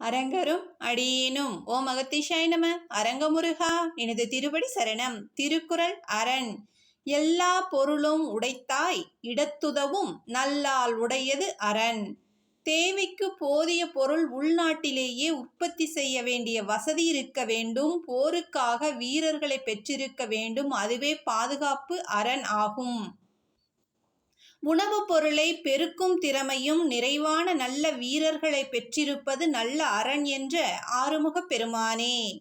அரங்கரும் அடியேனும். ஓ மகத்திஷாய் நம. அரங்கமுருகா எனது திருவடி சரணம். திருக்குறள் அரண். எல்லா பொருளும் உடைத்தாய் இடத்துதவும் நல்லால் உடையது அரண். தேவைக்கு போதிய பொருள் உள்நாட்டிலேயே உற்பத்தி செய்ய வேண்டிய வசதி இருக்க வேண்டும். போருக்காக வீரர்களை பெற்றிருக்க வேண்டும். அதுவே பாதுகாப்பு அரண் ஆகும். உணவுப் பொருளை பெருக்கும் திறமையும் நிறைவான நல்ல வீரர்களை பெற்றிருப்பது நல்ல அரண் என்ற ஆறுமுகப் பெருமானே.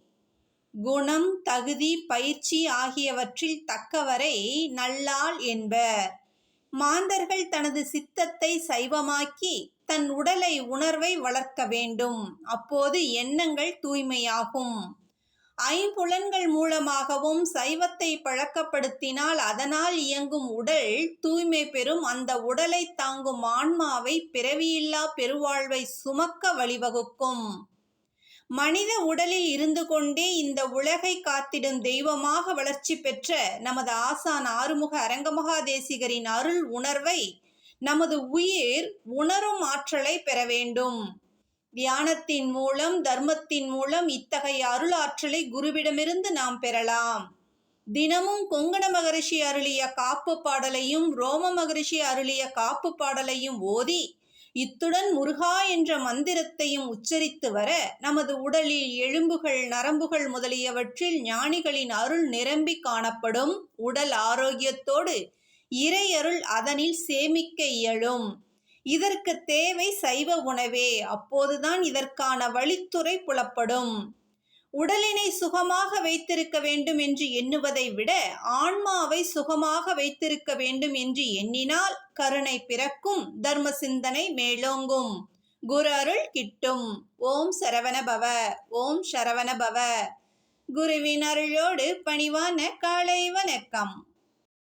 குணம் தகுதி பயிற்சி ஆகியவற்றில் தக்கவரை நல்லாள் என்பர். மாந்தர்கள் தனது சித்தத்தை சைவமாக்கி தன் உடலை உணர்வை வளர்க்க வேண்டும். அப்போது எண்ணங்கள் தூய்மையாகும். ஐம்புலன்கள் மூலமாகவும் சைவத்தை பழக்கப்படுத்தினால் அதனால் இயங்கும் உடல் தூய்மை பெறும். அந்த உடலை தாங்கும் ஆன்மாவை பிறவியில்லா பெருவாழ்வை சுமக்க வழிவகுக்கும். மனித உடலில் இருந்து கொண்டே இந்த உலகை காத்திடும் தெய்வமாக வளர்ச்சி பெற்ற நமது ஆசான் ஆறுமுக அரங்கமகாதேசிகரின் அருள் உணர்வை நமது உயிர் உணரும் ஆற்றலை பெற வேண்டும். தியானத்தின் மூலம் தர்மத்தின் மூலம் இத்தகைய அருள் ஆற்றலை குருவிடமிருந்து நாம் பெறலாம். தினமும் கொங்கண மகரிஷி அருளிய காப்பு பாடலையும் ரோம மகரிஷி அருளிய காப்பு பாடலையும் ஓதி இத்துடன் முருகா என்ற மந்திரத்தையும் உச்சரித்து வர நமது உடலில் எலும்புகள் நரம்புகள் முதலியவற்றில் ஞானிகளின் அருள் நிரம்பி காணப்படும் உடல் ஆரோக்கியத்தோடு இறையருள் அதனில் சேமிக்க இயலும். இதற்கு தேவை சைவ உணவே. அப்போதுதான் இதற்கான வழித்துறை புலப்படும். உடலினை சுகமாக வைத்திருக்க வேண்டும் என்று எண்ணுவதை விட ஆன்மாவை சுகமாக வைத்திருக்க வேண்டும் என்று எண்ணினால் கருணை பிறக்கும் தர்ம சிந்தனை மேலோங்கும். குரு அருள் கிட்டும். ஓம் சரவண பவ ஓம் சரவண பவ குருவின் அருளோடு பணிவான காலை வணக்கம்.